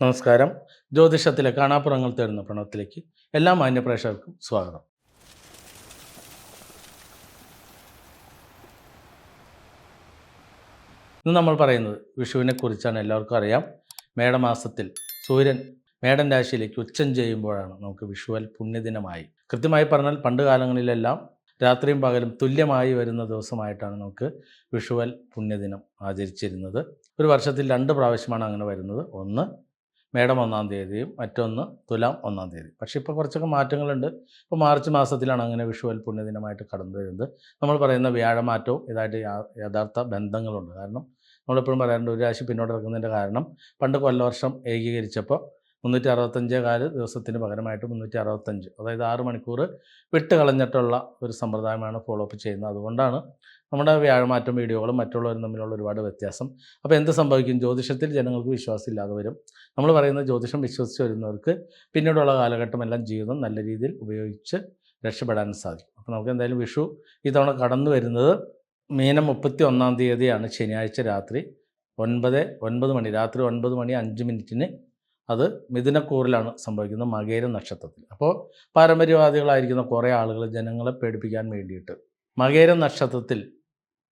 നമസ്കാരം. ജ്യോതിഷത്തിലെ കാണാപ്പുറങ്ങൾ തേടുന്ന പ്രണവത്തിലേക്ക് എല്ലാ മാന്യപ്രേക്ഷകർക്കും സ്വാഗതം. ഇന്ന് നമ്മൾ പറയുന്നത് വിഷുവിനെ കുറിച്ചാണ് എല്ലാവർക്കും അറിയാം. മേടമാസത്തിൽ സൂര്യൻ മേടൻ രാശിയിലേക്ക് ഉച്ചം ചെയ്യുമ്പോഴാണ് നമുക്ക് വിഷുവൽ പുണ്യദിനമായി. കൃത്യമായി പറഞ്ഞാൽ പണ്ട് കാലങ്ങളിലെല്ലാം രാത്രിയും പകലും തുല്യമായി വരുന്ന ദിവസമായിട്ടാണ് നമുക്ക് വിഷുവൽ പുണ്യദിനം ആചരിച്ചിരുന്നത്. ഒരു വർഷത്തിൽ രണ്ട് പ്രാവശ്യമാണ് അങ്ങനെ വരുന്നത്. ഒന്ന് മേടം ഒന്നാം തീയതിയും മറ്റൊന്ന് തുലാം ഒന്നാം തീയതി. പക്ഷേ ഇപ്പോൾ കുറച്ചൊക്കെ മാറ്റങ്ങളുണ്ട്. ഇപ്പോൾ മാർച്ച് മാസത്തിലാണ് അങ്ങനെ വിഷുവൽ പുണ്യദിനമായിട്ട് കടന്നു വരുന്നത്. നമ്മൾ പറയുന്ന വ്യാഴമാറ്റവും ഇതായിട്ട് യഥാർത്ഥ ബന്ധങ്ങളുണ്ട്. കാരണം നമ്മളെപ്പോഴും പറയാറുണ്ട് ഒരു രാശി പിന്നോട്ട് ഇറക്കുന്നതിന്റെ കാരണം പണ്ട് കൊല്ലവർഷം ഏകീകരിച്ചപ്പോൾ മുന്നൂറ്റി അറുപത്തഞ്ച് കാൽ ദിവസത്തിന് പകരമായിട്ട് മുന്നൂറ്റി അറുപത്തഞ്ച് അതായത് ആറ് മണിക്കൂർ വിട്ട് കളഞ്ഞിട്ടുള്ള ഒരു സമ്പ്രദായമാണ് ഫോളോ അപ്പ് ചെയ്യുന്നത്. അതുകൊണ്ടാണ് നമ്മുടെ വ്യാഴമാറ്റം വീഡിയോകളും മറ്റുള്ളവരും തമ്മിലുള്ള ഒരുപാട് വ്യത്യാസം. അപ്പോൾ എന്ത് സംഭവിക്കും? ജ്യോതിഷത്തിൽ ജനങ്ങൾക്ക് വിശ്വാസം ഇല്ലാതെ വരും. നമ്മൾ പറയുന്ന ജ്യോതിഷം വിശ്വസിച്ച് വരുന്നവർക്ക് പിന്നീടുള്ള കാലഘട്ടം എല്ലാം ജീവിതം നല്ല രീതിയിൽ ഉപയോഗിച്ച് രക്ഷപ്പെടാൻ സാധിക്കും. അപ്പോൾ നമുക്ക് എന്തായാലും വിഷു ഇത്തവണ കടന്നു വരുന്നത് മീനം മുപ്പത്തി ഒന്നാം തീയതിയാണ്. ശനിയാഴ്ച രാത്രി ഒൻപത് ഒൻപത് മണി രാത്രി ഒൻപത് മണി അഞ്ച് മിനിറ്റിന് അത് മിഥുനക്കൂറിലാണ് സംഭവിക്കുന്നത് മകേര നക്ഷത്രത്തിൽ. അപ്പോൾ പാരമ്പര്യവാദികളായിരിക്കുന്ന കുറേ ആളുകൾ ജനങ്ങളെ പേടിപ്പിക്കാൻ വേണ്ടിയിട്ട് മകേര നക്ഷത്രത്തിൽ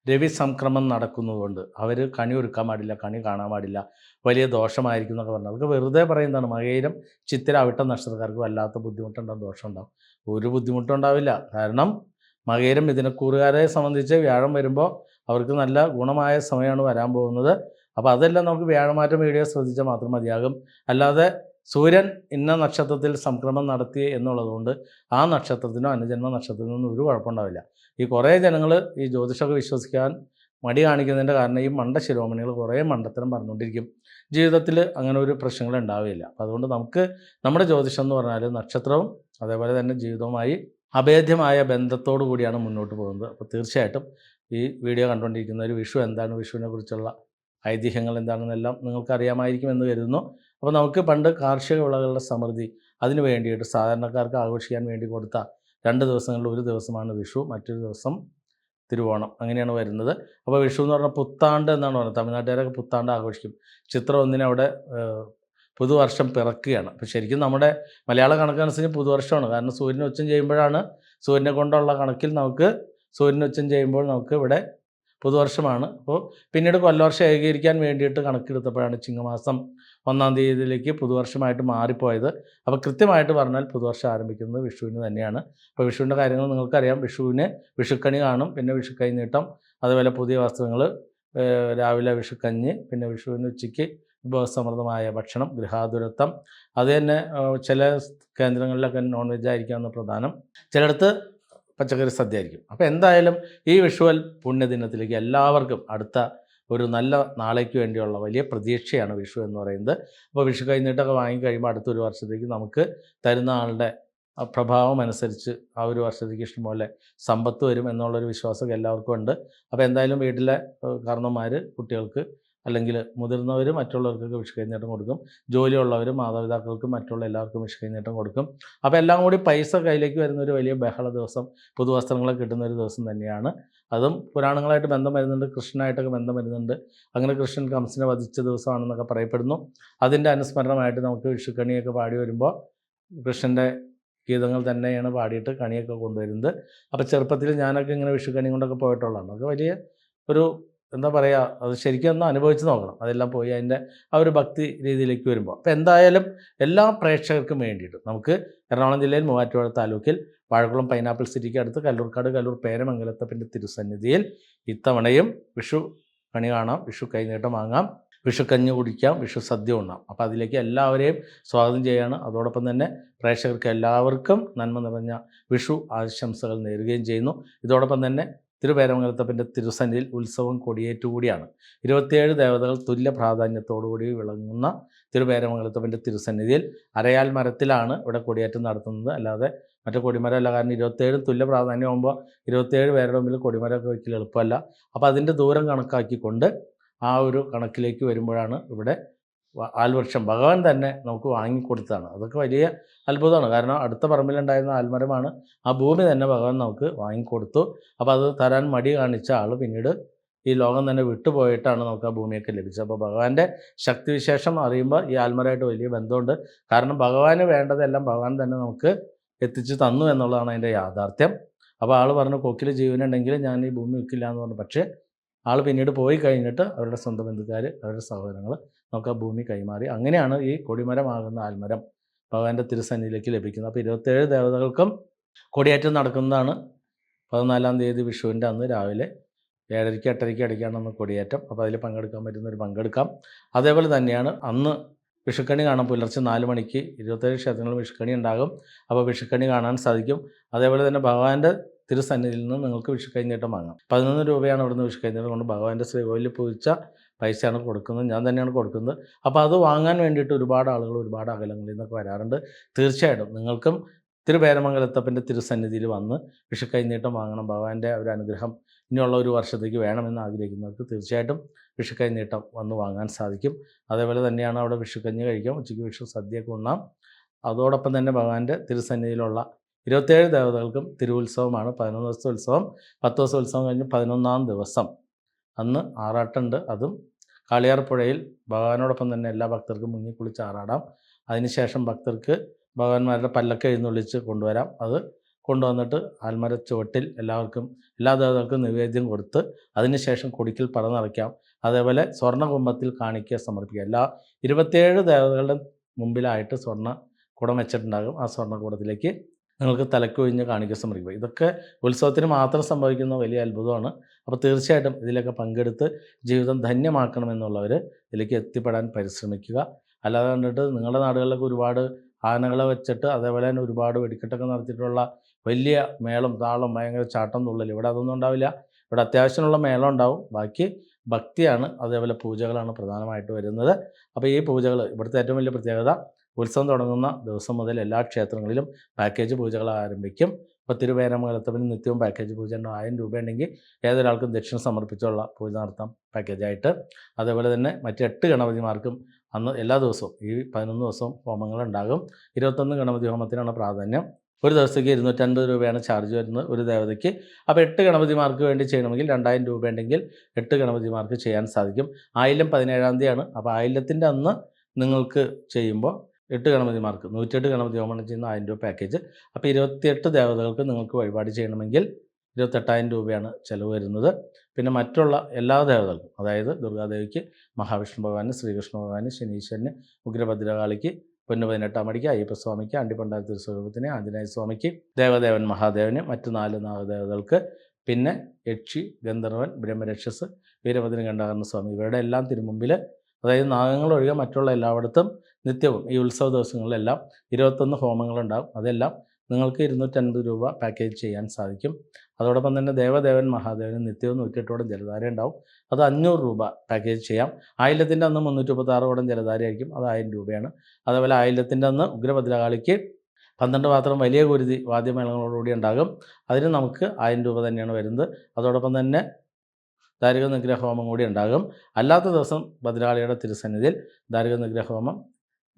രവി സംക്രമം നടക്കുന്നതുകൊണ്ട് അവർ കണി ഒരുക്കാൻ പാടില്ല കണി കാണാൻ പാടില്ല വലിയ ദോഷമായിരിക്കും എന്നൊക്കെ പറഞ്ഞു അതൊക്കെ വെറുതെ പറയുന്നതാണ് മകയിരം ചിത്തിര അവിട്ട നക്ഷത്രക്കാർക്ക് വല്ലാത്ത ബുദ്ധിമുട്ടുണ്ടാവും ദോഷമുണ്ടാവും. ഒരു ബുദ്ധിമുട്ടും ഉണ്ടാവില്ല. കാരണം മകയിരം കൂറുകാരെ സംബന്ധിച്ച് വ്യാഴം വരുമ്പോൾ അവർക്ക് നല്ല ഗുണമായ സമയമാണ് വരാൻ പോകുന്നത്. അപ്പോൾ അതെല്ലാം നമുക്ക് വ്യാഴമാറ്റം വീഡിയോ ശ്രദ്ധിച്ചാൽ മാത്രം മതിയാകും. അല്ലാതെ സൂര്യൻ ഇന്ന നക്ഷത്രത്തിൽ സംക്രമം നടത്തി എന്നുള്ളതുകൊണ്ട് ആ നക്ഷത്രത്തിനോ അനുജന്മ നക്ഷത്രത്തിനോ ഒന്നും ഒരു കുഴപ്പമുണ്ടാവില്ല. ഈ കുറേ ജനങ്ങൾ ഈ ജ്യോതിഷമൊക്കെ വിശ്വസിക്കാൻ മടി കാണിക്കുന്നതിന്റെ കാരണം ഈ മണ്ട ശിരോമണികൾ കുറേ മണ്ടത്തരം പറഞ്ഞുകൊണ്ടിരിക്കും. ജീവിതത്തിൽ അങ്ങനെ ഒരു പ്രശ്നങ്ങൾ ഉണ്ടാവുകയില്ല അപ്പോൾ അതുകൊണ്ട് നമുക്ക് നമ്മുടെ ജ്യോതിഷം എന്ന് പറഞ്ഞാൽ നക്ഷത്രവും അതേപോലെ തന്നെ ജീവിതവുമായി അഭേദ്യമായ ബന്ധത്തോടു കൂടിയാണ് മുന്നോട്ട് പോകുന്നത്. അപ്പോൾ തീർച്ചയായിട്ടും ഈ വീഡിയോ കണ്ടുകൊണ്ടിരിക്കുന്ന ഒരു വിഷു എന്താണ്? വിഷുവിനെ കുറിച്ചുള്ള ഐതിഹ്യങ്ങൾ എന്താണെന്നെല്ലാം നിങ്ങൾക്ക് അറിയാമായിരിക്കുമെന്ന് കരുതുന്നു. അപ്പോൾ നമുക്ക് പണ്ട് കാർഷിക വിളകളുടെ സമൃദ്ധി അതിനു വേണ്ടിയിട്ട് സാധാരണക്കാർക്ക് ആഘോഷിക്കാൻ വേണ്ടി കൊടുത്ത രണ്ട് ദിവസങ്ങളിൽ ഒരു ദിവസമാണ് വിഷു മറ്റൊരു ദിവസം തിരുവോണം. അങ്ങനെയാണ് വരുന്നത്. അപ്പോൾ വിഷു എന്ന് പറഞ്ഞാൽ പുത്താണ്ട് എന്നാണ് പറയുന്നത്. തമിഴ്നാട്ടുകാരൊക്കെ പുത്താണ്ട് ആഘോഷിക്കും. ചിത്രം ഒന്നിന് അവിടെ പുതുവർഷം പിറക്കുകയാണ്. അപ്പോൾ ശരിക്കും നമ്മുടെ മലയാള കണക്കനുസരിച്ച് പുതുവർഷമാണ്. കാരണം സൂര്യൻ ഉച്ചം ചെയ്യുമ്പോഴാണ് സൂര്യനെ കൊണ്ടുള്ള കണക്കിൽ നമുക്ക് സൂര്യൻ ഉച്ചം ചെയ്യുമ്പോൾ നമുക്ക് ഇവിടെ പുതുവർഷമാണ്. അപ്പോൾ പിന്നീട് കൊല്ലവർഷം ഏകീകരിക്കാൻ വേണ്ടിയിട്ട് കണക്കെടുത്തപ്പോഴാണ് ചിങ്ങമാസം ഒന്നാം തീയതിയിലേക്ക് പുതുവർഷമായിട്ട് മാറിപ്പോയത്. അപ്പോൾ കൃത്യമായിട്ട് പറഞ്ഞാൽ പുതുവർഷം ആരംഭിക്കുന്നത് വിഷുവിന് തന്നെയാണ്. അപ്പോൾ വിഷുവിന്റെ കാര്യങ്ങൾ നിങ്ങൾക്കറിയാം. വിഷുവിന് വിഷുക്കണി കാണും പിന്നെ വിഷുക്കൈ നീട്ടം അതുപോലെ പുതിയ വസ്ത്രങ്ങൾ രാവിലെ വിഷുക്കഞ്ഞ് പിന്നെ വിഷുവിന് ഉച്ചയ്ക്ക് വിഭവസമൃദ്ധമായ ഭക്ഷണം ഗൃഹാതുരത്വം. അത് തന്നെ ചില കേന്ദ്രങ്ങളിലൊക്കെ നോൺ വെജ് ആയിരിക്കാവുന്ന പ്രധാനം. ചിലയിടത്ത് പച്ചക്കറി സദ്യ ആയിരിക്കും അപ്പോൾ എന്തായാലും ഈ വിഷുവൽ പുണ്യദിനത്തിലേക്ക് എല്ലാവർക്കും അടുത്ത ഒരു നല്ല നാളേക്ക് വേണ്ടിയുള്ള വലിയ പ്രതീക്ഷയാണ് വിഷു എന്ന് പറയുന്നത്. അപ്പോൾ വിഷു കഴിഞ്ഞിട്ടൊക്കെ വാങ്ങിക്കഴിയുമ്പോൾ അടുത്തൊരു വർഷത്തേക്ക് നമുക്ക് തരുന്ന ആളുടെ പ്രഭാവം അനുസരിച്ച് ആ ഒരു വർഷത്തേക്ക് ഇഷ്ടംപോലെ സമ്പത്ത് വരും എന്നുള്ളൊരു വിശ്വാസം എല്ലാവർക്കും ഉണ്ട്. അപ്പോൾ എന്തായാലും വീട്ടിലെ കാരണന്മാർ കുട്ടികൾക്ക് അല്ലെങ്കിൽ മുതിർന്നവർ മറ്റുള്ളവർക്കൊക്കെ വിഷു കൈനീട്ടം കൊടുക്കും. ജോലിയുള്ളവർ മാതാപിതാക്കൾക്കും മറ്റുള്ള എല്ലാവർക്കും വിഷു കൈനീട്ടം കൊടുക്കും. അപ്പോൾ എല്ലാം കൂടി പൈസ കയ്യിലേക്ക് വരുന്ന ഒരു വലിയ ബഹള ദിവസം പുതുവസ്ത്രങ്ങളൊക്കെ കിട്ടുന്ന ഒരു ദിവസം തന്നെയാണ്. അതും പുരാണങ്ങളായിട്ട് ബന്ധം വരുന്നുണ്ട് കൃഷ്ണനായിട്ടൊക്കെ ബന്ധം വരുന്നുണ്ട്. അങ്ങനെ കൃഷ്ണൻ കംസിനെ വധിച്ച ദിവസമാണെന്നൊക്കെ പറയപ്പെടുന്നു. അതിന്റെ അനുസ്മരണമായിട്ട് നമുക്ക് വിഷുക്കണിയൊക്കെ പാടി വരുമ്പോൾ കൃഷ്ണന്റെ ഗീതങ്ങൾ തന്നെയാണ് പാടിയിട്ട് കണിയൊക്കെ കൊണ്ടുവരുന്നത്. അപ്പോൾ ചെറുപ്പത്തിൽ ഞാനൊക്കെ ഇങ്ങനെ വിഷുക്കണി കൊണ്ടൊക്കെ പോയിട്ടുള്ളതാണ്. അതൊക്കെ വലിയ ഒരു എന്താ പറയുക അത് ശരിക്കും ഒന്ന് അനുഭവിച്ച് നോക്കണം. അതെല്ലാം പോയി അതിന്റെ ആ ഒരു ഭക്തി രീതിയിലേക്ക് വരുമ്പോൾ. അപ്പോൾ എന്തായാലും എല്ലാ പ്രേക്ഷകർക്കും വേണ്ടിയിട്ട് നമുക്ക് എറണാകുളം ജില്ലയിൽ മൂവാറ്റുപുഴ താലൂക്കിൽ വാഴക്കുളം പൈനാപ്പിൾ സിറ്റിക്ക് അടുത്ത് കല്ലൂർക്കാട് കല്ലൂർ പേരമംഗലത്തപ്പന്റെ തിരുസന്നിധിയിൽ ഇത്തവണയും വിഷു കണി കാണാം വിഷു കൈനീട്ടം വാങ്ങാം വിഷു കഞ്ഞി കുടിക്കാം വിഷു സദ്യ ഉണ്ണാം. അപ്പോൾ അതിലേക്ക് എല്ലാവരെയും സ്വാഗതം ചെയ്യുകയാണ് അതോടൊപ്പം തന്നെ പ്രേക്ഷകർക്ക് എല്ലാവർക്കും നന്മ നിറഞ്ഞ വിഷു ആശംസകൾ നേരുകയും ചെയ്യുന്നു. ഇതോടൊപ്പം തന്നെ തിരുപേരമംഗലത്തപ്പന്റെ തിരുസന്നിൽ ഉത്സവം കൊടിയേറ്റുകൂടിയാണ്. ഇരുപത്തിയേഴ് ദേവതകൾ തുല്യ പ്രാധാന്യത്തോടുകൂടി വിളങ്ങുന്ന തിരുപേരമംഗലത്തപ്പന്റെ തിരുസന്നിധിയിൽ അരയാൽ മരത്തിലാണ് ഇവിടെ കൊടിയേറ്റം നടത്തുന്നത്. അല്ലാതെ മറ്റേ കൊടിമരമല്ല കാരണം ഇരുപത്തേഴ് തുല്യ പ്രാധാന്യമാകുമ്പോൾ ഇരുപത്തേഴ് പേരുടെ മുമ്പിൽ കൊടിമരമൊക്കെ വയ്ക്കൽ എളുപ്പമല്ല. അപ്പോൾ അതിന്റെ ദൂരം കണക്കാക്കിക്കൊണ്ട് ആ ഒരു കണക്കിലേക്ക് വരുമ്പോഴാണ് ഇവിടെ ആൽവൃക്ഷം. ഭഗവാൻ തന്നെ നമുക്ക് വാങ്ങിക്കൊടുത്തതാണ്. അതൊക്കെ വലിയ അത്ഭുതമാണ്. കാരണം അടുത്ത പറമ്പിലുണ്ടായിരുന്ന ആൽമരമാണ്. ആ ഭൂമി തന്നെ ഭഗവാൻ നമുക്ക് വാങ്ങിക്കൊടുത്തു. അപ്പോൾ അത് തരാൻ മടി കാണിച്ച ആൾ പിന്നീട് ഈ ലോകം തന്നെ വിട്ടുപോയിട്ടാണ് നമുക്ക് ആ ഭൂമിയൊക്കെ ലഭിച്ചത്. അപ്പോൾ ഭഗവാന്റെ ശക്തിവിശേഷം അറിയുമ്പോൾ ഈ ആൽമരമായിട്ട് വലിയ ബന്ധമുണ്ട്. കാരണം ഭഗവാന് വേണ്ടതെല്ലാം ഭഗവാൻ തന്നെ നമുക്ക് എത്തിച്ചു തന്നു എന്നുള്ളതാണ് അതിന്റെ യാഥാർത്ഥ്യം. അപ്പോൾ ആൾ പറഞ്ഞു കൊക്കിൽ ജീവനുണ്ടെങ്കിൽ ഞാൻ ഈ ഭൂമി വിൽക്കില്ല എന്ന് പറഞ്ഞു. പക്ഷേ ആൾ പിന്നീട് പോയി കഴിഞ്ഞിട്ട് അവരുടെ സ്വന്തം ബന്ധുക്കാർ അവരുടെ സഹോദരങ്ങൾ നമുക്ക് ആ ഭൂമി കൈമാറി. അങ്ങനെയാണ് ഈ കൊടിമരമാകുന്ന ആൽമരം ഭഗവാന്റെ തിരുസന്നിധിയിലേക്ക് ലഭിക്കുന്നത്. അപ്പോൾ ഇരുപത്തേഴ് ദേവതകൾക്കും കൊടിയേറ്റം നടക്കുന്നതാണ്. പതിനാലാം തീയതി വിഷുവിന്റെ അന്ന് രാവിലെ ഏഴരയ്ക്ക് എട്ടരയ്ക്ക് അടിക്കാണ് അന്ന് കൊടിയേറ്റം. അപ്പോൾ അതിൽ പങ്കെടുക്കാൻ പറ്റുന്നവർ പങ്കെടുക്കാം. അതേപോലെ തന്നെയാണ് അന്ന് വിഷുക്കണി കാണാൻ പുലർച്ചെ നാല് മണിക്ക് ഇരുപത്തേഴ് ക്ഷേത്രങ്ങളിൽ വിഷുക്കണി ഉണ്ടാകും. അപ്പോൾ വിഷുക്കണി കാണാൻ സാധിക്കും. അതേപോലെ തന്നെ ഭഗവാന്റെ തിരുസന്നിധിയിൽ നിന്ന് നിങ്ങൾക്ക് വിഷുക്കൈനീട്ടം വാങ്ങാം. പതിനൊന്ന് രൂപയാണ് ഇവിടുന്ന് വിഷുക്കൈനീട്ടം കൊണ്ട് ഭഗവാന്റെ ശ്രീകോവിലിൽ പൂജിച്ച പൈസയാണ് കൊടുക്കുന്നത് ഞാൻ തന്നെയാണ് കൊടുക്കുന്നത്. അപ്പോൾ അത് വാങ്ങാൻ വേണ്ടിയിട്ട് ഒരുപാട് ആളുകൾ ഒരുപാട് അകലങ്ങളിൽ നിന്നൊക്കെ വരാറുണ്ട്. തീർച്ചയായിട്ടും നിങ്ങൾക്കും തിരുപേരമംഗലത്തപ്പന്റെ തിരുസന്നിധിയിൽ വന്ന് വിഷുക്കൈനീട്ടം വാങ്ങണം. ഭഗവാന്റെ ഒരു അനുഗ്രഹം ഇനിയുള്ള ഒരു വർഷത്തേക്ക് വേണമെന്ന് ആഗ്രഹിക്കുന്നവർക്ക് തീർച്ചയായിട്ടും വിഷുക്കൈനീട്ടം വന്ന് വാങ്ങാൻ സാധിക്കും. അതേപോലെ തന്നെയാണ് അവിടെ വിഷുക്കഞ്ഞ് കഴിക്കാം. ഉച്ചയ്ക്ക് വിഷു സദ്യയൊക്കെ ഉണ്ണാം. അതോടൊപ്പം തന്നെ ഭഗവാന്റെ തിരുസന്നിധിയിലുള്ള ഇരുപത്തേഴ് ദേവതകൾക്കും തിരുവുത്സവമാണ്. പതിനൊന്ന് ദിവസത്തെ ഉത്സവം. പത്ത് ദിവസം ഉത്സവം കഴിഞ്ഞ് പതിനൊന്നാം ദിവസം അന്ന് ആറാട്ടുണ്ട്. അതും കാളിയാർ പുഴയിൽ ഭഗവാനോടൊപ്പം തന്നെ എല്ലാ ഭക്തർക്കും മുങ്ങി കുളിച്ച് ആറാടാം. അതിനുശേഷം ഭക്തർക്ക് ഭഗവാന്മാരുടെ പല്ലൊക്കെ എഴുന്നള്ളിച്ച് കൊണ്ടുവരാം. അത് കൊണ്ടുവന്നിട്ട് ആൽമര ചുവട്ടിൽ എല്ലാവർക്കും എല്ലാ ദേവതകൾക്കും നിവേദ്യം കൊടുത്ത് അതിനുശേഷം കൊടിക്കൽ പറന്നിറക്കാം അതേപോലെ അതേപോലെ സ്വർണകുംഭത്തിൽ കാണിക്കുക സമർപ്പിക്കുക എല്ലാ ഇരുപത്തിയേഴ് ദേവതകളുടെ മുമ്പിലായിട്ട് സ്വർണ കുടം വെച്ചിട്ടുണ്ടാകും. ആ സ്വർണകൂടത്തിലേക്ക് നിങ്ങൾക്ക് തലക്കൊഴിഞ്ഞ് കാണിക്കാൻ സമ്മതിക്കും ഇതൊക്കെ ഉത്സവത്തിന് മാത്രം സംഭവിക്കുന്ന വലിയ അത്ഭുതമാണ്. അപ്പോൾ തീർച്ചയായിട്ടും ഇതിലൊക്കെ പങ്കെടുത്ത് ജീവിതം ധന്യമാക്കണമെന്നുള്ളവർ ഇതിലേക്ക് എത്തിപ്പെടാൻ പരിശ്രമിക്കുക. അല്ലാതെ കണ്ടിട്ട് നിങ്ങളുടെ നാടുകളിലൊക്കെ ഒരുപാട് ആനകളെ വെച്ചിട്ട് അതേപോലെ തന്നെ ഒരുപാട് വെടിക്കെട്ടൊക്കെ നടത്തിയിട്ടുള്ള വലിയ മേളം താളം ഭയങ്കര ചാട്ടം തുള്ളൽ. ഇവിടെ അതൊന്നും ഉണ്ടാവില്ല. ഇവിടെ അത്യാവശ്യമുള്ള മേളം ഉണ്ടാവും. ബാക്കി ഭക്തിയാണ്. അതേപോലെ പൂജകളാണ് പ്രധാനമായിട്ട് വരുന്നത്. അപ്പോൾ ഈ പൂജകൾ ഇവിടുത്തെ ഏറ്റവും വലിയ പ്രത്യേകത ഉത്സവം തുടങ്ങുന്ന ദിവസം മുതൽ എല്ലാ ക്ഷേത്രങ്ങളിലും പാക്കേജ് പൂജകൾ ആരംഭിക്കും. ഇപ്പോൾ തിരുവേരമംഗലത്തപ്പന് നിത്യവും പാക്കേജ് പൂജ ആയിരം രൂപ ഉണ്ടെങ്കിൽ ഏതൊരാൾക്കും ദക്ഷിണ സമർപ്പിച്ചുള്ള പൂജ നടത്താം പാക്കേജായിട്ട് അതേപോലെ തന്നെ മറ്റ് എട്ട് ഗണപതിമാർക്കും അന്ന് എല്ലാ ദിവസവും ഈ പതിനൊന്ന് ദിവസവും ഹോമങ്ങളുണ്ടാകും ഇരുപത്തൊന്ന് ഗണപതി ഹോമത്തിനാണ് പ്രാധാന്യം. ഒരു ദിവസത്തേക്ക് ഇരുന്നൂറ്റൻപത് രൂപയാണ് ചാർജ് വരുന്നത് ഒരു ദേവതയ്ക്ക്. അപ്പോൾ എട്ട് ഗണപതിമാർക്ക് വേണ്ടി ചെയ്യണമെങ്കിൽ രണ്ടായിരം രൂപ ഉണ്ടെങ്കിൽ എട്ട് ഗണപതിമാർക്ക് ചെയ്യാൻ സാധിക്കും. ആയില്യം പതിനേഴാം തീയതിയാണ്. അപ്പോൾ ആയില്യത്തിന്റെ അന്ന് നിങ്ങൾക്ക് ചെയ്യുമ്പോൾ എട്ട് ഗണപതിമാർക്ക് നൂറ്റിയെട്ട് ഗണപതി ഹോമം ചെയ്യുന്ന ആയിരം രൂപ പാക്കേജ് അപ്പോൾ ഇരുപത്തിയെട്ട് ദേവതകൾക്ക് നിങ്ങൾക്ക് വഴിപാട് ചെയ്യണമെങ്കിൽ ഇരുപത്തെട്ടായിരം രൂപയാണ് ചിലവ് വരുന്നത്. പിന്നെ മറ്റുള്ള എല്ലാ ദേവതകൾക്കും അതായത് ദുർഗാദേവിക്ക് മഹാവിഷ്ണു ഭഗവാന് ശ്രീകൃഷ്ണ ഭഗവാന് ശനീശ്വരന് ഉഗ്രഭദ്രകാളിക്ക് പൊന്നു പതിനെട്ടാം മടിക്ക് അയ്യപ്പസ്വാമിക്ക് അണ്ടിപ്പണ്ടായ സ്വരൂപത്തിന് ആഞ്ജനേയ സ്വാമിക്ക് ദേവദേവൻ മഹാദേവന് മറ്റു നാല് നാഗദേവതകൾക്ക് പിന്നെ യക്ഷി ഗന്ധർവൻ ബ്രഹ്മരക്ഷസ് വീരഭദ്രൻ കണ്ടാകരണ സ്വാമി ഇവരുടെ എല്ലാം തിരുമുമ്പിൽ അതായത് നാഗങ്ങൾ ഒഴികെ മറ്റുള്ള എല്ലായിടത്തും നിത്യവും ഈ ഉത്സവ ദിവസങ്ങളിലെല്ലാം ഇരുപത്തൊന്ന് ഹോമങ്ങളുണ്ടാകും അതെല്ലാം നിങ്ങൾക്ക് ഇരുന്നൂറ്റൻപത് രൂപ പാക്കേജ് ചെയ്യാൻ സാധിക്കും. അതോടൊപ്പം തന്നെ ദേവദേവൻ മഹാദേവന് നിത്യവും നൂറ്റിയെട്ടോളം ജലധാര ഉണ്ടാവും. അത് അഞ്ഞൂറ് രൂപ പാക്കേജ് ചെയ്യാം. ആയില്യത്തിന്റെ അന്ന് മുന്നൂറ്റി മുപ്പത്താറോളം ജലധാരയായിരിക്കും. അത് ആയിരം രൂപയാണ്. അതേപോലെ ആയില്യത്തിന്റെ അന്ന് ഉഗ്രഭദ്രകാളിക്ക് പന്ത്രണ്ട് പാത്രം വലിയ കുരുതി വാദ്യമേളങ്ങളോടുകൂടി ഉണ്ടാകും. അതിന് നമുക്ക് ആയിരം രൂപ തന്നെയാണ് വരുന്നത്. അതോടൊപ്പം തന്നെ ദാരിക നിഗ്രഹ ഹോമം കൂടി ഉണ്ടാകും. അല്ലാത്ത ദിവസം ഭദ്രാളിയുടെ തിരുസന്നിധിയിൽ ദാരിക നിഗ്രഹ ഹോമം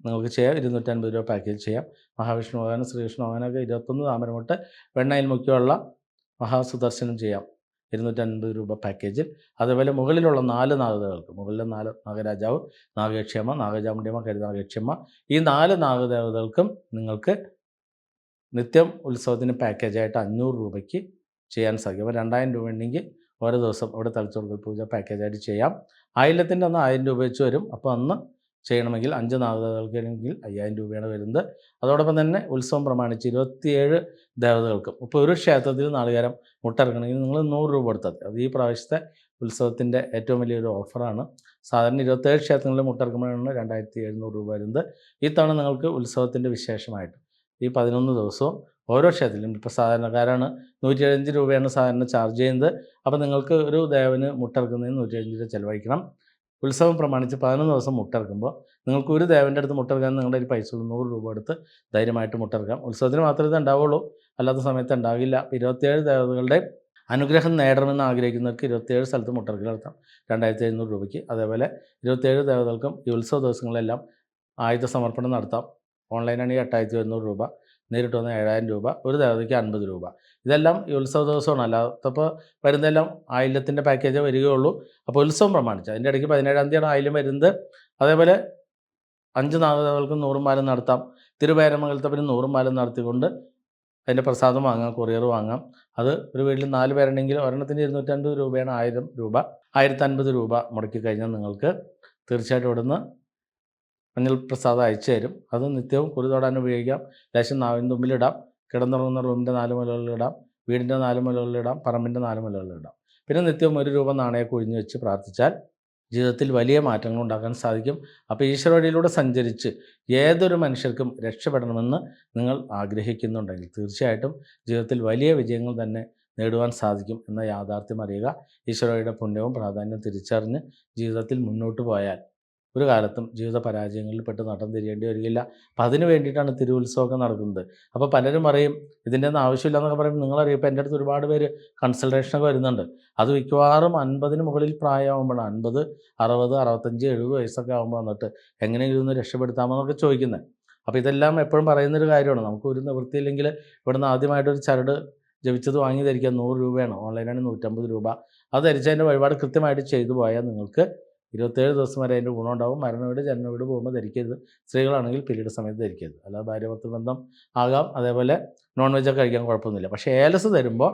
നിങ്ങൾക്ക് ചെയ്യാം. ഇരുന്നൂറ്റൻപത് രൂപ പാക്കേജ് ചെയ്യാം. മഹാവിഷ്ണു ഭഗവാൻ ശ്രീകൃഷ്ണ ഭഗവാനൊക്കെ ഇരുപത്തൊന്ന് താമരമുട്ട് വെണ്ണയിൽ മുക്കിയുള്ള മഹാസുദർശനം ചെയ്യാം. ഇരുന്നൂറ്റൻപത് രൂപ പാക്കേജിൽ അതേപോലെ മുകളിലുള്ള നാല് നാഗദേവതകൾക്ക് മുകളിലെ നാല് നാഗരാജാവ് നാഗക്ഷേമ നാഗചാമുണ്ടിയമ്മ കരുനാഗക്ഷേമ ഈ നാല് നാഗദേവതകൾക്കും നിങ്ങൾക്ക് നിത്യം ഉത്സവത്തിന് പാക്കേജായിട്ട് അഞ്ഞൂറ് രൂപയ്ക്ക് ചെയ്യാൻ സാധിക്കും. അപ്പോൾ രണ്ടായിരം രൂപ ഉണ്ടെങ്കിൽ ഓരോ ദിവസം ഇവിടെ തലച്ചോറ് പൂജ പാക്കേജായിട്ട് ചെയ്യാം. ആയിരത്തിന്റെ അന്ന് ആയിരം രൂപ വെച്ച് വരും. അപ്പോൾ അന്ന് ചെയ്യണമെങ്കിൽ അഞ്ച് നാഗദേവതകൾക്കാണെങ്കിൽ അയ്യായിരം രൂപയാണ് വരുന്നത്. അതോടൊപ്പം തന്നെ ഉത്സവം പ്രമാണിച്ച് ഇരുപത്തിയേഴ് ദേവതകൾക്കും. ഇപ്പോൾ ഒരു ക്ഷേത്രത്തിൽ നാളികേരം മുട്ടിറക്കണമെങ്കിൽ നിങ്ങൾ നൂറ് രൂപ കൊടുത്താൽ അത് ഈ പ്രാവശ്യത്തെ ഉത്സവത്തിന്റെ ഏറ്റവും വലിയൊരു ഓഫറാണ്. സാധാരണ ഇരുപത്തേഴ് ക്ഷേത്രങ്ങളിൽ മുട്ടിറക്കുമ്പോഴാണ് രണ്ടായിരത്തി എഴുന്നൂറ് രൂപ വരുന്നത്. ഈ തവണ നിങ്ങൾക്ക് ഉത്സവത്തിന്റെ വിശേഷമായിട്ട് ഈ പതിനൊന്ന് ദിവസവും ഓരോ ക്ഷേത്രത്തിലും ഇപ്പോൾ സാധാരണക്കാരാണ് നൂറ്റി രൂപയാണ് സാധാരണ ചാർജ് ചെയ്യുന്നത്. അപ്പോൾ നിങ്ങൾക്ക് ഒരു ദേവന് മുട്ടിറക്കുന്നതിന് നൂറ്റി രൂപ ചിലവഴിക്കണം. ഉത്സവം പ്രമാണിച്ച് പതിനൊന്ന് ദിവസം മുട്ടിറക്കുമ്പോൾ നിങ്ങൾക്ക് ഒരു ദേവന്റെ അടുത്ത് മുട്ടിറക്കാൻ നിങ്ങളുടെ ഒരു പൈസ നൂറ് രൂപ എടുത്ത് ധൈര്യമായിട്ട് മുട്ടിറക്കാം. ഉത്സവത്തിന് മാത്രമേ ഇത് ഉണ്ടാവുള്ളൂ. അല്ലാത്ത സമയത്ത് ഉണ്ടാകില്ല. ഇരുപത്തിയേഴ് ദേവതകളുടെ അനുഗ്രഹം നേടണമെന്ന് ആഗ്രഹിക്കുന്നവർക്ക് ഇരുപത്തിയേഴ് സ്ഥലത്ത് മുട്ടർക്കൽ നടത്താം. രണ്ടായിരത്തി എഴുന്നൂറ് രൂപയ്ക്ക്. അതേപോലെ ഇരുപത്തിയേഴ് ദേവതകൾക്കും ഈ ഉത്സവ ദിവസങ്ങളിലെല്ലാം ആയുധ സമർപ്പണം നടത്താം. ഓൺലൈനാണെങ്കിൽ എട്ടായിരത്തി എഴുന്നൂറ് രൂപ. നേരിട്ട് വന്ന ഏഴായിരം രൂപ ഒരു ദേവതയ്ക്ക് അൻപത് രൂപ. ഇതെല്ലാം ഈ ഉത്സവ ദിവസമാണ്. അല്ലാത്തപ്പോൾ വരുന്നതെല്ലാം ആയില്യത്തിന്റെ പാക്കേജേ വരികയുള്ളൂ. അപ്പോൾ ഉത്സവം പ്രമാണിച്ച്. അതിന്റെ ഇടയ്ക്ക് പതിനേഴാം തീയതിയാണ് ആയില്യം വരുന്നത്. അതേപോലെ അഞ്ച് നാഗതകൾക്കും നൂറും പാലം നടത്താം. തിരുവേരമംഗലത്തപ്പിന് നൂറും പാലം നടത്തിക്കൊണ്ട് അതിന്റെ പ്രസാദം വാങ്ങാം കൊറിയർ വാങ്ങാം. അത് ഒരു വീട്ടിൽ നാല് പേരുണ്ടെങ്കിൽ ഒരെണ്ണത്തിന് ഇരുന്നൂറ്റൻപത് രൂപയാണ് ആയിരം രൂപ. ആയിരത്തി അൻപത് രൂപ മുടക്കി കഴിഞ്ഞാൽ നിങ്ങൾക്ക് തീർച്ചയായിട്ടും ഇവിടുന്ന് മഞ്ഞൾ പ്രസാദം അയച്ചു തരും. അത് നിത്യവും കുറി തൊടാൻ ഉപയോഗിക്കാം. ലേശം നാവിൻ തുമ്പിലിടാം കിടന്നുറങ്ങുന്ന റൂമിന്റെ നാല് മുലകളിലിടാം വീടിന്റെ നാല് മുലകളിലിടാം പറമ്പിന്റെ നാല് മുലകളിലിടാം പിന്നെ നിത്യവും ഒരു രൂപ നാണയ കുഴിഞ്ഞു വെച്ച് പ്രാർത്ഥിച്ചാൽ ജീവിതത്തിൽ വലിയ മാറ്റങ്ങൾ ഉണ്ടാക്കാൻ സാധിക്കും. അപ്പോൾ ഈശ്വരവഴിയിലൂടെ സഞ്ചരിച്ച് ഏതൊരു മനുഷ്യർക്കും രക്ഷപ്പെടണമെന്ന് നിങ്ങൾ ആഗ്രഹിക്കുന്നുണ്ടെങ്കിൽ തീർച്ചയായിട്ടും ജീവിതത്തിൽ വലിയ വിജയങ്ങൾ തന്നെ നേടുവാൻ സാധിക്കും എന്ന യാഥാർത്ഥ്യം അറിയുക. ഈശ്വരയുടെ പുണ്യവും പ്രാധാന്യവും തിരിച്ചറിഞ്ഞ് ജീവിതത്തിൽ മുന്നോട്ട് പോയാൽ ഒരു കാലത്തും ജീവിത പരാജയങ്ങളിൽ പെട്ട് നട്ടം തിരിയേണ്ടി വരികയില്ല. അപ്പം അതിന് വേണ്ടിയിട്ടാണ് തിരുവുത്സവമൊക്കെ നടക്കുന്നത്. അപ്പോൾ പലരും പറയും ഇതിന്റെ ഒന്നും ആവശ്യമില്ല എന്നൊക്കെ പറയും നിങ്ങളറിയും ഇപ്പോൾ എന്റെ അടുത്ത് ഒരുപാട് പേര് കൺസൾട്ടേഷനൊക്കെ വരുന്നുണ്ട്. അത് മിക്കവാറും അൻപതിന് മുകളിൽ പ്രായമാകുമ്പോഴാണ് അൻപത് അറുപത് അറുപത്തഞ്ച് എഴുപത് വയസ്സൊക്കെ ആകുമ്പോൾ വന്നിട്ട് എങ്ങനെയെങ്കിലും ഒന്ന് രക്ഷപ്പെടുത്താമെന്നൊക്കെ ചോദിക്കുന്നത്. അപ്പോൾ ഇതെല്ലാം എപ്പോഴും പറയുന്നൊരു കാര്യമാണ്. നമുക്ക് ഒരു നിവൃത്തിയില്ലെങ്കിൽ ഇവിടുന്ന് ആദ്യമായിട്ടൊരു ചരട് ജപിച്ചത് വാങ്ങി ധരിക്കാൻ നൂറ് രൂപയാണ്. ഓൺലൈനാണ് നൂറ്റമ്പത് രൂപ. അത് ധരിച്ചതിന്റെ വഴിപാട് കൃത്യമായിട്ട് ചെയ്തു പോയാൽ നിങ്ങൾക്ക് ഇരുപത്തേഴ് ദിവസം വരെ അതിന്റെ ഗുണമുണ്ടാവും. മരണ വീട് ജന്മ വീട് പോകുമ്പോൾ ധരിക്കരുത്. സ്ത്രീകളാണെങ്കിൽ പിരീഡ് സമയത്ത് ധരിക്കരുത്. അല്ലാതെ ഭാര്യ ഭർത്തൃ ബന്ധം ആകാം. അതേപോലെ നോൺ വെജൊക്കെ കഴിക്കാൻ കുഴപ്പമൊന്നുമില്ല. പക്ഷേ ഏലസ് തരുമ്പോൾ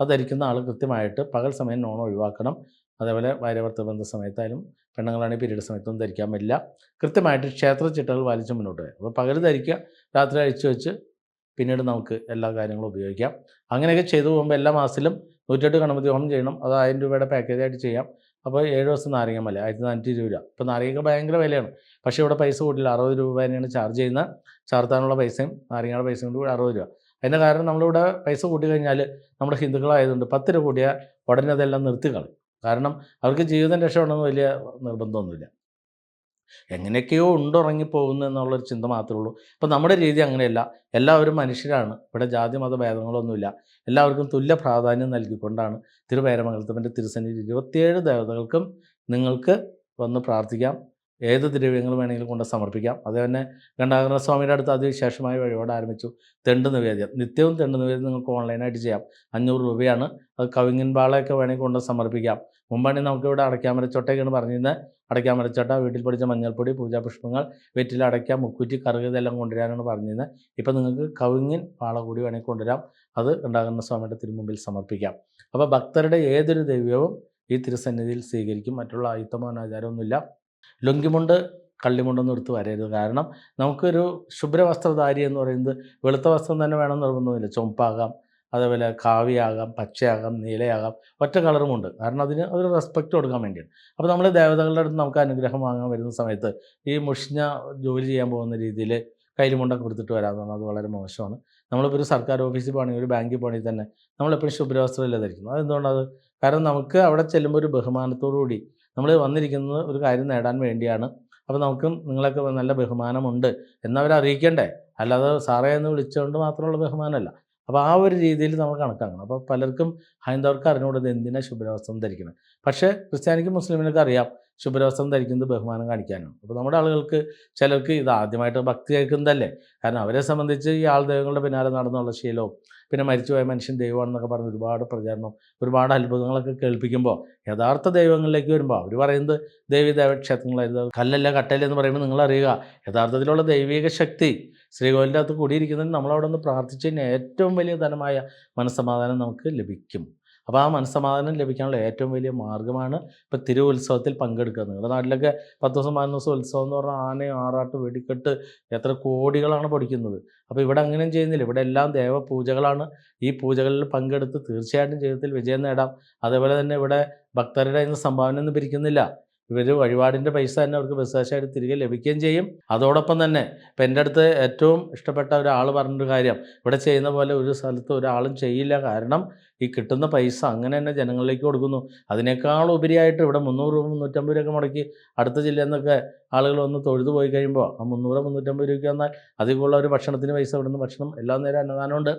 അത് ധരിക്കുന്ന ആൾ കൃത്യമായിട്ട് പകൽ സമയം നോൺ ഒഴിവാക്കണം. അതേപോലെ ഭാര്യ ബന്ധ സമയത്തായാലും പെണ്ണുങ്ങളാണെങ്കിൽ പിരീഡ് സമയത്തൊന്നും ധരിക്കാൻ പറ്റില്ല. കൃത്യമായിട്ട് ക്ഷേത്ര ചിട്ടകൾ പാലിച്ച് മുന്നോട്ട് വരും അപ്പോൾ പകൽ ധരിക്കുക രാത്രി അഴിച്ചു വെച്ച് പിന്നീട് നമുക്ക് എല്ലാ കാര്യങ്ങളും ഉപയോഗിക്കാം. അങ്ങനെയൊക്കെ ചെയ്തു പോകുമ്പോൾ എല്ലാ മാസത്തിലും നൂറ്റെട്ട് ഗണപതി ഹോമം ചെയ്യണം. അത് ആയിരം രൂപയുടെ പാക്കേജായിട്ട് ചെയ്യാം. അപ്പോൾ ഏഴ് ദിവസം നാരങ്ങ മല ആയിരത്തി നാനൂറ്റി ഇരുപത് രൂപ. ഇപ്പോൾ നാരങ്ങയ്ക്ക് ഭയങ്കര വിലയാണ്. പക്ഷേ ഇവിടെ പൈസ കൂട്ടില്ല അറുപത് രൂപ തന്നെയാണ് ചാർജ് ചെയ്യുന്ന. ചാർത്താനുള്ള പൈസയും നാരങ്ങയുടെ പൈസയും കൂടി അറുപത് രൂപ. അതിന്റെ കാരണം നമ്മളിവിടെ പൈസ കൂട്ടി കഴിഞ്ഞാൽ നമ്മുടെ ഹിന്ദുക്കളായതുകൊണ്ട് പത്ത് രൂപ കൂടിയാൽ ഉടനെ അതെല്ലാം നിർത്തിക്കളയും കാരണം അവർക്ക് ജീവിതം രക്ഷപ്പെടണമെന്ന് വലിയ നിർബന്ധമൊന്നുമില്ല. എങ്ങനെയൊക്കെയോ ഉണ്ടുറങ്ങിപ്പോകുന്നു എന്നുള്ളൊരു ചിന്ത മാത്രമേ ഉള്ളൂ. അപ്പോൾ നമ്മുടെ രീതി അങ്ങനെയല്ല. എല്ലാവരും മനുഷ്യരാണ്. ഇവിടെ ജാതി മത ഭേദങ്ങളൊന്നുമില്ല. എല്ലാവർക്കും തുല്യ പ്രാധാന്യം നൽകിക്കൊണ്ടാണ് തിരുവേരമംഗലത്തപ്പന്റെ തിരുസന്നിധി ഇരുപത്തിയേഴ് ദേവതകൾക്കും നിങ്ങൾക്ക് വന്ന് പ്രാർത്ഥിക്കാം. ഏത് ദ്രവ്യങ്ങൾ വേണമെങ്കിലും കൊണ്ട് സമർപ്പിക്കാം. അത് തന്നെ ഗണ്ടാകരണ സ്വാമിയുടെ അടുത്ത് അതിവിശേഷമായ വഴിപാട് ആരംഭിച്ചു. തെണ്ട് നിവേദ്യം. നിത്യവും തെണ്ട് നിവേദ്യം നിങ്ങൾക്ക് ഓൺലൈനായിട്ട് ചെയ്യാം. അഞ്ഞൂറ് രൂപയാണ്. അത് കവിങ്ങിൻ ബാളയൊക്കെ വേണമെങ്കിൽ കൊണ്ട് സമർപ്പിക്കാം. മുമ്പാണെങ്കിൽ നമുക്കിവിടെ അടയ്ക്കാമരച്ചോട്ടയൊക്കെയാണ് പറഞ്ഞിരുന്നത് അടയ്ക്കാമരച്ചോട്ട വീട്ടിൽ പൊടിച്ച മഞ്ഞൾപ്പൊടി പൂജാപുഷ്പങ്ങൾ വെറ്റിൽ അടയ്ക്ക മുക്കുറ്റി കറുക ഇതെല്ലാം കൊണ്ടുവരാനാണ് പറഞ്ഞിരുന്നത് ഇപ്പം നിങ്ങൾക്ക് കവിങ്ങിൻ പാള കൂടി വേണമെങ്കിൽ കൊണ്ടുവരാം. അത് ഗണ്ടാകരണ സ്വാമിയുടെ തിരുമുമ്പിൽ സമർപ്പിക്കാം. അപ്പോൾ ഭക്തരുടെ ഏതൊരു ദൈവവും ഈ തിരുസന്നിധിയിൽ സ്വീകരിക്കും. മറ്റുള്ള ആയുത്തമോ അനാചാരമൊന്നുമില്ല. ലുങ്കിമുണ്ട് കള്ളിമുണ്ടൊന്നും എടുത്ത് വരരുത്. കാരണം നമുക്കൊരു ശുഭ്രവസ്ത്രധാരി എന്ന് പറയുന്നത് വെളുത്ത വസ്ത്രം തന്നെ വേണം നിർബന്ധമില്ല. ചുമപ്പാകാം അതേപോലെ കാവിയാകാം പച്ചയാകാം നീലയാകാം ഒറ്റ കളറുമുണ്ട് കാരണം അതിന് ഒരു റെസ്പെക്റ്റ് കൊടുക്കാൻ വേണ്ടിയാണ്. അപ്പോൾ നമ്മൾ ദേവതകളുടെ അടുത്ത് നമുക്ക് അനുഗ്രഹം വാങ്ങാൻ വരുന്ന സമയത്ത് ഈ മുഷിഞ്ഞ ജോലി ചെയ്യാൻ പോകുന്ന രീതിയിൽ കയ്യിലുമുണ്ടൊക്കെ കൊടുത്തിട്ട് വരാമെന്ന് പറഞ്ഞാൽ അത് വളരെ മോശമാണ്. നമ്മളിപ്പോൾ ഒരു സർക്കാർ ഓഫീസിൽ പോകണമെങ്കിൽ ഒരു ബാങ്കിൽ പോകണമെങ്കിൽ തന്നെ നമ്മളെപ്പോഴും ശുഭ്രവസ്ത്രമല്ലേ ധരിക്കുന്നത് അതെന്തുകൊണ്ടത് കാരണം നമുക്ക് അവിടെ ചെല്ലുമ്പോൾ ഒരു ബഹുമാനത്തോടു കൂടി നമ്മൾ വന്നിരിക്കുന്നത് ഒരു കാര്യം നേടാൻ വേണ്ടിയാണ്. അപ്പോൾ നമുക്കും നിങ്ങളൊക്കെ നല്ല ബഹുമാനമുണ്ട് എന്നവരെ അറിയിക്കണ്ടേ? അല്ലാതെ സാറേ എന്ന് വിളിച്ചുകൊണ്ട് മാത്രമുള്ള ബഹുമാനമല്ല. അപ്പോൾ ആ ഒരു രീതിയിൽ നമ്മൾ കണക്കാക്കണം. അപ്പോൾ പലർക്കും ഹൈന്ദവർക്ക് അറിഞ്ഞുകൂടത് എന്തിനാണ് ശുഭ്രവസ്ത്രം ധരിക്കുന്നത് പക്ഷേ ക്രിസ്ത്യാനിക്കും മുസ്ലിമിനൊക്കെ അറിയാം. ശുഭ്രവസ്ത്രം ധരിക്കുന്നത് ബഹുമാനം കാണിക്കാനാണ് അപ്പോൾ നമ്മുടെ ആളുകൾക്ക് ചിലർക്ക് ഇത് ആദ്യമായിട്ട് ഭക്തി കേൾക്കുന്നതല്ലേ കാരണം അവരെ സംബന്ധിച്ച് ഈ ആൾ ദൈവങ്ങളുടെ പിന്നാലെ നടന്നുള്ള ശീലവും പിന്നെ മരിച്ചുപോയ മനുഷ്യൻ ദൈവമാണെന്നൊക്കെ പറഞ്ഞ് ഒരുപാട് പ്രചാരണം ഒരുപാട് അത്ഭുതങ്ങളൊക്കെ കേൾപ്പിക്കുമ്പോൾ യഥാർത്ഥ ദൈവങ്ങളിലേക്ക് വരുമ്പോൾ അവർ പറയുന്നത് ദേവി ദേവക്ഷേത്രങ്ങളായിരുന്നു കല്ലല്ല കട്ടല്ല എന്ന് പറയുമ്പോൾ നിങ്ങൾ അറിയുക യഥാർത്ഥത്തിലുള്ള ദൈവിക ശക്തി ശ്രീകോവിലിന്റെ അകത്ത് കൂടിയിരിക്കുന്നതിന് നമ്മളവിടെ ഒന്ന് പ്രാർത്ഥിച്ചതിന് ഏറ്റവും വലിയ ധനമായ മനസ്സമാധാനം നമുക്ക് ലഭിക്കും. അപ്പോൾ ആ മനസ്സമാധാനം ലഭിക്കാനുള്ള ഏറ്റവും വലിയ മാർഗമാണ് ഇപ്പോൾ തിരുവുത്സവത്തിൽ പങ്കെടുക്കുക നിങ്ങളുടെ നാട്ടിലൊക്കെ പത്ത് ദിവസം പതിനൊന്ന് ദിവസം ഉത്സവം എന്ന് പറഞ്ഞാൽ ആനയും ആറാട്ട് വെടിക്കെട്ട് എത്ര കോടികളാണ് പഠിക്കുന്നത്. അപ്പോൾ ഇവിടെ അങ്ങനെയും ചെയ്യുന്നില്ല. ഇവിടെ എല്ലാം ദേവപൂജകളാണ്. ഈ പൂജകളിൽ പങ്കെടുത്ത് തീർച്ചയായിട്ടും ജീവിതത്തിൽ വിജയം നേടാം. അതേപോലെ തന്നെ ഇവിടെ ഭക്തരുടെ ഇന്ന് സംഭാവന ഒന്നും പിരിക്കുന്നില്ല. ഇവർ വഴിപാടിന്റെ പൈസ തന്നെ അവർക്ക് ബസ്സാശായിട്ട് തിരികെ ലഭിക്കുകയും ചെയ്യും. അതോടൊപ്പം തന്നെ ഇപ്പം എന്റെ അടുത്ത് ഏറ്റവും ഇഷ്ടപ്പെട്ട ഒരാൾ പറഞ്ഞൊരു കാര്യം. ഇവിടെ ചെയ്യുന്ന പോലെ ഒരു സ്ഥലത്ത് ഒരാളും ചെയ്യില്ല. കാരണം ഈ കിട്ടുന്ന പൈസ അങ്ങനെ തന്നെ ജനങ്ങളിലേക്ക് കൊടുക്കുന്നു. അതിനേക്കാൾ ഉപരിയായിട്ട് ഇവിടെ മുന്നൂറ് രൂപ മുന്നൂറ്റമ്പത് രൂപയൊക്കെ മുടക്കി അടുത്ത ജില്ലയിൽ നിന്നൊക്കെ ആളുകൾ വന്ന് തൊഴുതു പോയി കഴിയുമ്പോൾ ആ മുന്നൂറ് മുന്നൂറ്റമ്പത് രൂപയ്ക്ക് വന്നാൽ അധികമുള്ള ഒരു ഭക്ഷണത്തിന് പൈസ ഇവിടുന്ന് ഭക്ഷണം എല്ലാ നേരം അന്നദാനമുണ്ട്.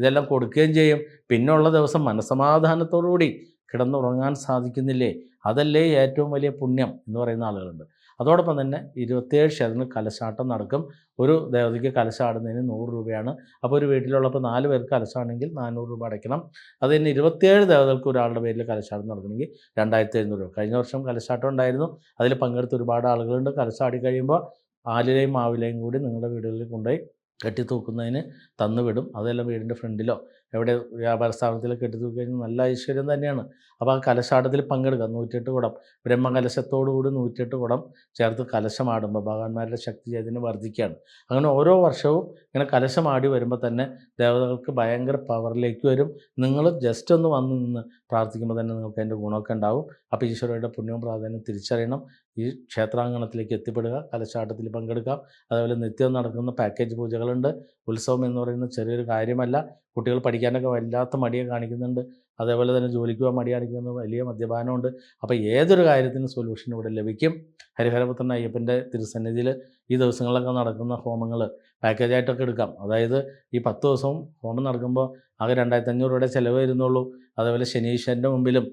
ഇതെല്ലാം കൊടുക്കുകയും ചെയ്യും. പിന്നെയുള്ള ദിവസം മനസ്സമാധാനത്തോടു കൂടി കിടന്നുറങ്ങാൻ സാധിക്കുന്നില്ലേ? അതല്ലേ ഏറ്റവും വലിയ പുണ്യം എന്ന് പറയുന്ന ആളുകളുണ്ട്. അതോടൊപ്പം തന്നെ ഇരുപത്തിയേഴ് ക്ഷേത്രങ്ങൾ കലശാട്ടം നടക്കും. ഒരു ദേവതയ്ക്ക് കലശാടുന്നതിന് നൂറ് രൂപയാണ്. അപ്പോൾ ഒരു വീട്ടിലുള്ളപ്പോൾ നാല് പേർക്ക് കലശാണെങ്കിൽ നാനൂറ് രൂപ അടയ്ക്കണം. അത് തന്നെ ഇരുപത്തിയേഴ് ദേവതകൾക്ക് ഒരാളുടെ പേരിൽ കലശാടം നടക്കണമെങ്കിൽ രണ്ടായിരത്തി എഴുന്നൂറ് രൂപ. കഴിഞ്ഞ വർഷം കലശാട്ടം ഉണ്ടായിരുന്നു. അതിൽ പങ്കെടുത്ത് ഒരുപാട് ആളുകളുണ്ട്. കലശാടി കഴിയുമ്പോൾ ആലിലെയും മാവിലെയും കൂടി നിങ്ങളുടെ വീടുകളിൽ കൊണ്ടുപോയി കെട്ടിത്തൂക്കുന്നതിന് തന്നുവിടും. അതെല്ലാം വീടിന്റെ ഫ്രണ്ടിലോ എവിടെ വ്യാപാര സ്ഥാപനത്തിലൊക്കെ എടുത്തു കഴിഞ്ഞാൽ നല്ല ഐശ്വര്യം തന്നെയാണ്. അപ്പോൾ ആ കലശാട്ടത്തിൽ പങ്കെടുക്കുക. നൂറ്റെട്ട് കുടം. ബ്രഹ്മകലശത്തോടുകൂടി നൂറ്റെട്ട് കുടം ചേർത്ത് കലശമാടുമ്പോൾ ഭഗവാന്മാരുടെ ശക്തി ചൈതന്യം വർദ്ധിക്കുകയാണ്. അങ്ങനെ ഓരോ വർഷവും ഇങ്ങനെ കലശമാടി വരുമ്പോൾ തന്നെ ദേവതകൾക്ക് ഭയങ്കര പവറിലേക്ക് വരും. നിങ്ങൾ ജസ്റ്റ് ഒന്ന് വന്ന് നിന്ന് പ്രാർത്ഥിക്കുമ്പോൾ തന്നെ നിങ്ങൾക്ക് അതിന്റെ ഗുണമൊക്കെ ഉണ്ടാവും. അപ്പോൾ ഈശ്വരയുടെ പുണ്യവും പ്രാധാന്യം തിരിച്ചറിയണം. ഈ ക്ഷേത്രാങ്കണത്തിലേക്ക് എത്തിപ്പെടുക. കലശാട്ടത്തിൽ പങ്കെടുക്കാം. അതേപോലെ നിത്യം നടക്കുന്ന പാക്കേജ് പൂജകളുണ്ട്. ഉത്സവം എന്ന് പറയുന്ന ചെറിയൊരു കാര്യമല്ല. കുട്ടികൾ പഠിക്കാനൊക്കെ വല്ലാത്ത മടിയെ കാണിക്കുന്നുണ്ട്. അതേപോലെ തന്നെ ജോലിക്ക് പോകാൻ മടി കാണിക്കുന്നത് വലിയ മദ്യപാനമുണ്ട്. അപ്പോൾ ഏതൊരു കാര്യത്തിനും സൊല്യൂഷൻ ഇവിടെ ലഭിക്കും. ഹരിഹരപുത്രൻ അയ്യപ്പന്റെ തിരുസന്നിധിയിൽ ഈ ദിവസങ്ങളിലൊക്കെ നടക്കുന്ന ഹോമങ്ങൾ പാക്കേജായിട്ടൊക്കെ എടുക്കാം. അതായത് ഈ പത്ത് ദിവസവും ഹോമം നടക്കുമ്പോൾ ആകെ രണ്ടായിരത്തി അഞ്ഞൂറ് രൂപയുടെ ചിലവ് വരുന്നുള്ളൂ. അതേപോലെ ശനീശ്വരന്റെ മുമ്പിലും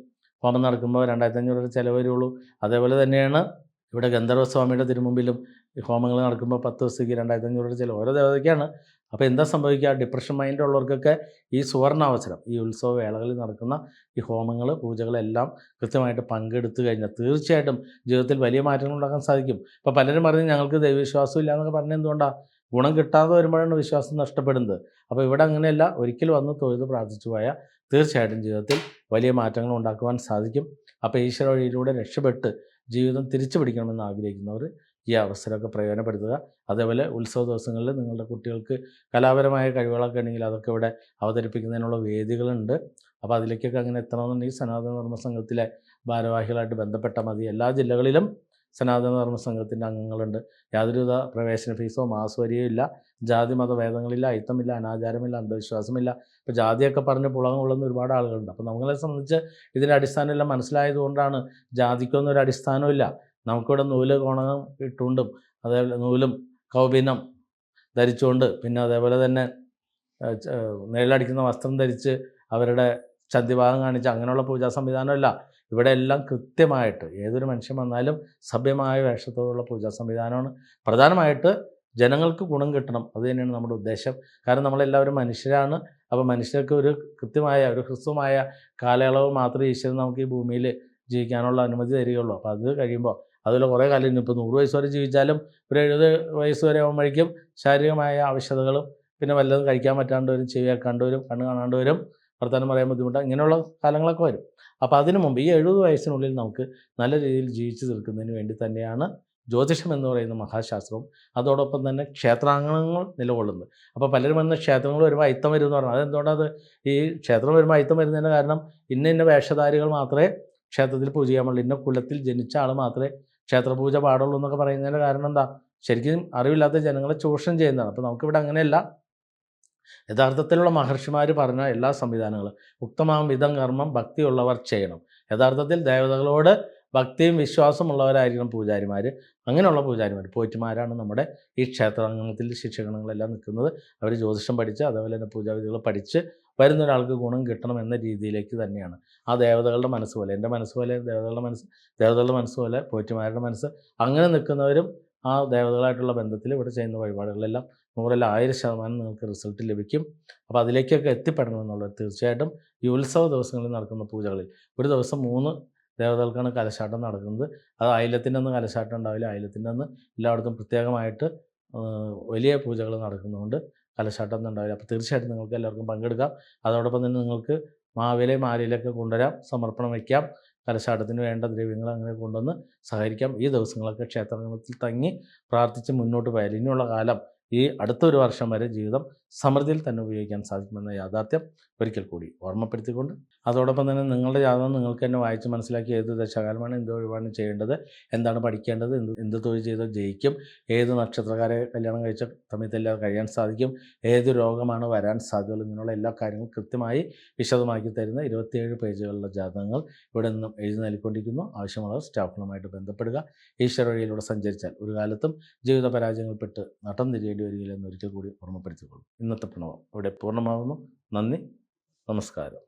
ഹോമം നടക്കുമ്പോൾ രണ്ടായിരത്തി അഞ്ഞൂറ് രൂപയുടെ ചിലവ് വരുള്ളൂ. അതേപോലെ തന്നെയാണ് ഇവിടെ ഗന്ധർവസ്വാമിയുടെ തിരുമുമ്പിലും ഈ ഹോമങ്ങൾ നടക്കുമ്പോൾ പത്ത് ദിവസത്തേക്ക് രണ്ടായിരത്തി അഞ്ഞൂറ് ചിലവ് ഓരോ ദേവതയ്ക്കാണ്. അപ്പോൾ എന്താ സംഭവിക്കുക? ഡിപ്രഷൻ മൈൻഡ് ഉള്ളവർക്കൊക്കെ ഈ സുവർണ അവസരം ഈ ഉത്സവ വേളകളിൽ നടക്കുന്ന ഈ ഹോമങ്ങൾ പൂജകളെല്ലാം കൃത്യമായിട്ട് പങ്കെടുത്തു കഴിഞ്ഞാൽ തീർച്ചയായിട്ടും ജീവിതത്തിൽ വലിയ മാറ്റങ്ങൾ ഉണ്ടാക്കാൻ സാധിക്കും. ഇപ്പോൾ പലരും പറഞ്ഞ് ഞങ്ങൾക്ക് ദൈവവിശ്വാസം ഇല്ല എന്നൊക്കെ പറഞ്ഞത് എന്തുകൊണ്ടാണ് ഗുണം കിട്ടാതെ വരുമ്പോഴാണ് വിശ്വാസം നഷ്ടപ്പെടുന്നത്. അപ്പോൾ ഇവിടെ അങ്ങനെയല്ല ഒരിക്കൽ വന്ന് തൊഴുത് പ്രാർത്ഥിച്ചു പോയാൽ തീർച്ചയായിട്ടും ജീവിതത്തിൽ വലിയ മാറ്റങ്ങൾ ഉണ്ടാക്കുവാൻ സാധിക്കും. അപ്പോൾ ഈശ്വര വഴിയിലൂടെ രക്ഷപ്പെട്ട് ജീവിതം തിരിച്ചു പിടിക്കണമെന്ന് ആഗ്രഹിക്കുന്നവർ ഈ അവസരമൊക്കെ പ്രയോജനപ്പെടുത്തുക. അതേപോലെ ഉത്സവ ദിവസങ്ങളിൽ നിങ്ങളുടെ കുട്ടികൾക്ക് കലാപരമായ കഴിവുകളൊക്കെ ഉണ്ടെങ്കിൽ അതൊക്കെ ഇവിടെ അവതരിപ്പിക്കുന്നതിനുള്ള വേദികളുണ്ട്. അപ്പോൾ അതിലേക്കൊക്കെ അങ്ങനെ എത്തണമെന്നുണ്ടെങ്കിൽ സനാതന ധർമ്മ സംഘത്തിലെ ഭാരവാഹികളായിട്ട് ബന്ധപ്പെട്ടാൽ മതി. എല്ലാ ജില്ലകളിലും സനാതന ധർമ്മ സംഘത്തിന്റെ അംഗങ്ങളുണ്ട്. യാതൊരുവിധ പ്രവേശന ഫീസോ മാസവരിയോ ഇല്ല. ജാതി മതഭേദങ്ങളില്ല അയിത്തമില്ല അനാചാരമില്ല അന്ധവിശ്വാസമില്ല. ഇപ്പോൾ ജാതിയൊക്കെ പറഞ്ഞ് പുളകം കൊള്ളുന്ന ഒരുപാട് ആളുകളുണ്ട്. അപ്പോൾ നമ്മളെ സംബന്ധിച്ച് ഇതിന്റെ അടിസ്ഥാനം എല്ലാം മനസ്സിലായതുകൊണ്ടാണ് ജാതിക്കൊന്നും ഒരു അടിസ്ഥാനമില്ല നമുക്കിവിടെ നൂൽ കോണകം ഇട്ടുകൊണ്ടും അതേപോലെ നൂലും കൗപിനം ധരിച്ചുകൊണ്ട് പിന്നെ അതേപോലെ തന്നെ നേരിലടിക്കുന്ന വസ്ത്രം ധരിച്ച് അവരുടെ ചന്തിഭാഗം കാണിച്ച് അങ്ങനെയുള്ള പൂജാ സംവിധാനമല്ല. ഇവിടെ എല്ലാം കൃത്യമായിട്ട് ഏതൊരു മനുഷ്യൻ വന്നാലും സഭ്യമായ വേഷത്തോടുള്ള പൂജാ സംവിധാനമാണ്. പ്രധാനമായിട്ട് ജനങ്ങൾക്ക് ഗുണം കിട്ടണം. അത് തന്നെയാണ് നമ്മുടെ ഉദ്ദേശം. കാരണം നമ്മളെല്ലാവരും മനുഷ്യരാണ്. അപ്പോൾ മനുഷ്യർക്ക് ഒരു കൃത്യമായ ഒരു ഹ്രസ്വമായ കാലയളവ് മാത്രമേ ഈശ്വരൻ നമുക്ക് ഈ ഭൂമിയിൽ ജീവിക്കാനുള്ള അനുമതി തരികയുള്ളൂ. അപ്പോൾ അത് കഴിയുമ്പോൾ അതുപോലെ കുറേ കാലം ഇപ്പോൾ നൂറ് വയസ്സ് വരെ ജീവിച്ചാലും ഒരു എഴുപത് വയസ്സ് വരെ ആകുമ്പോഴേക്കും ശാരീരികമായ ആവശ്യതകളും പിന്നെ വല്ലതും കഴിക്കാൻ പറ്റാണ്ട് വരും ചെവി കേൾക്കാണ്ട് വരും കണ്ണ് കാണാണ്ട് വരും. വർത്തമാനം പറയാൻ ബുദ്ധിമുട്ട് ഇങ്ങനെയുള്ള കാലങ്ങളൊക്കെ വരും. അപ്പോൾ അതിനു മുമ്പ് ഈ എഴുപത് വയസ്സിനുള്ളിൽ നമുക്ക് നല്ല രീതിയിൽ ജീവിച്ചു തീർക്കുന്നതിന് വേണ്ടി തന്നെയാണ് ജ്യോതിഷം എന്ന് പറയുന്ന മഹാശാസ്ത്രവും അതോടൊപ്പം തന്നെ ക്ഷേത്രാംഗണങ്ങൾ നിലകൊള്ളുന്നത് അപ്പോൾ പലരും വന്ന് ക്ഷേത്രങ്ങൾ വരുമ്പോൾ അയിത്തം വരും എന്ന് പറഞ്ഞു. അതെന്തുകൊണ്ടത് ഈ ക്ഷേത്രം വരുമ്പോൾ അയിത്തം വരുന്നതിന്റെ കാരണം ഇന്ന ഇന്ന വേഷധാരികൾ മാത്രമേ ക്ഷേത്രത്തിൽ പൂജ ചെയ്യാൻ പാടുള്ളൂ. ഇന്ന കുലത്തിൽ ജനിച്ച ആൾ മാത്രമേ ക്ഷേത്രപൂജ പാടുള്ളൂ എന്നൊക്കെ പറയുന്നതിന്റെ കാരണം എന്താ? ശരിക്കും അറിവില്ലാത്ത ജനങ്ങളെ ചൂഷണം ചെയ്യുന്നതാണ്. അപ്പോൾ നമുക്കിവിടെ അങ്ങനെയല്ല. യഥാർത്ഥത്തിലുള്ള മഹർഷിമാർ പറഞ്ഞ എല്ലാ സംവിധാനങ്ങളും ഉക്തമാം വിധം കർമ്മം ഭക്തിയുള്ളവർ ചെയ്യണം. യഥാർത്ഥത്തിൽ ദേവതകളോട് ഭക്തിയും വിശ്വാസമുള്ളവരായിരിക്കണം പൂജാരിമാർ അങ്ങനെയുള്ള പൂജാരിമാർ പോറ്റുമാരാണ് നമ്മുടെ ഈ ക്ഷേത്രാംഗണത്തിൽ ശിക്ഷകണങ്ങളെല്ലാം നിൽക്കുന്നത്. അവർ ജ്യോതിഷം പഠിച്ച് അതേപോലെ തന്നെ പൂജാവിധികൾ പഠിച്ച് വരുന്ന ഒരാൾക്ക് ഗുണം കിട്ടണം എന്ന രീതിയിലേക്ക് തന്നെയാണ്. ആ ദേവതകളുടെ മനസ്സ് പോലെ എന്റെ മനസ്സ് പോലെ ദേവതകളുടെ മനസ്സ് ദേവതകളുടെ മനസ്സ് പോലെ പോറ്റുമാരുടെ മനസ്സ് അങ്ങനെ നിൽക്കുന്നവരും ആ ദേവതകളായിട്ടുള്ള ബന്ധത്തിൽ ഇവിടെ ചെയ്യുന്ന വഴിപാടുകളെല്ലാം നൂറിൽ ആയിരം ശതമാനം നിങ്ങൾക്ക് റിസൾട്ട് ലഭിക്കും. അപ്പോൾ അതിലേക്കൊക്കെ എത്തിപ്പെടണമെന്നുള്ളത് തീർച്ചയായിട്ടും ഈ ഉത്സവ ദിവസങ്ങളിൽ നടക്കുന്ന പൂജകളിൽ. ഒരു ദിവസം മൂന്ന് ദേവതകൾക്കാണ് കലശാട്ടം നടക്കുന്നത്. അത് അയലത്തിന്റെ അന്ന് കലശാട്ടം ഉണ്ടാവില്ല. അയലത്തിന്റെ അന്ന് എല്ലായിടത്തും പ്രത്യേകമായിട്ട് വലിയ പൂജകൾ നടക്കുന്നതുകൊണ്ട് കലശാട്ടം ഒന്നും ഉണ്ടാവില്ല. അപ്പോൾ തീർച്ചയായിട്ടും നിങ്ങൾക്ക് എല്ലാവർക്കും പങ്കെടുക്കാം. അതോടൊപ്പം തന്നെ നിങ്ങൾക്ക് മാവിലെ മാലയിലൊക്കെ കൊണ്ടുവരാം. സമർപ്പണം വയ്ക്കാം കലശാട്ടത്തിന് വേണ്ട ദ്രവ്യങ്ങൾ അങ്ങനെ കൊണ്ടുവന്ന് സഹകരിക്കാം. ഈ ദിവസങ്ങളൊക്കെ ക്ഷേത്രങ്ങളിൽ തങ്ങി പ്രാർത്ഥിച്ച് മുന്നോട്ട് പോയാൽ ഇനിയുള്ള കാലം ഈ അടുത്തൊരു വർഷം വരെ ജീവിതം സമൃദ്ധിയിൽ തന്നെ ഉപയോഗിക്കാൻ സാധിക്കുമെന്ന യാഥാർത്ഥ്യം ഒരിക്കൽ കൂടി ഓർമ്മപ്പെടുത്തിക്കൊണ്ട് അതോടൊപ്പം തന്നെ നിങ്ങളുടെ ജാതകം നിങ്ങൾക്ക് തന്നെ വായിച്ച് മനസ്സിലാക്കി ഏത് ദശകാലമാണ് എന്ത് ഒഴിവാണ് ചെയ്യേണ്ടത് എന്താണ് പഠിക്കേണ്ടത് എന്ത് എന്ത് തൊഴിൽ ചെയ്താൽ ജയിക്കും ഏത് നക്ഷത്രക്കാരെ കല്യാണം കഴിച്ച സമയത്തെല്ലാം കഴിയാൻ സാധിക്കും ഏത് രോഗമാണ് വരാൻ സാധ്യതകൾ ഇങ്ങനെയുള്ള എല്ലാ കാര്യങ്ങളും കൃത്യമായി വിശദമാക്കി തരുന്ന ഇരുപത്തിയേഴ് പേജുകളുള്ള ജാതകങ്ങൾ ഇവിടെ നിന്നും എഴുതി നൽകിക്കൊണ്ടിരിക്കുന്നു. ആവശ്യമുള്ളവർ സ്റ്റാഫുകളുമായിട്ട് ബന്ധപ്പെടുക. ഈശ്വര വഴിയിലൂടെ സഞ്ചരിച്ചാൽ ഒരു കാലത്തും ജീവിത പരാജയങ്ങൾപ്പെട്ട് നട്ടം തിരിയേണ്ടി വരികയില്ലെന്ന് ഒരിക്കൽ കൂടി ഓർമ്മപ്പെടുത്തിക്കൊള്ളു. ഇന്നത്തെ പ്രണവം. ഇവിടെ പൂർണമാകുന്നു നന്ദി. നമസ്കാരം.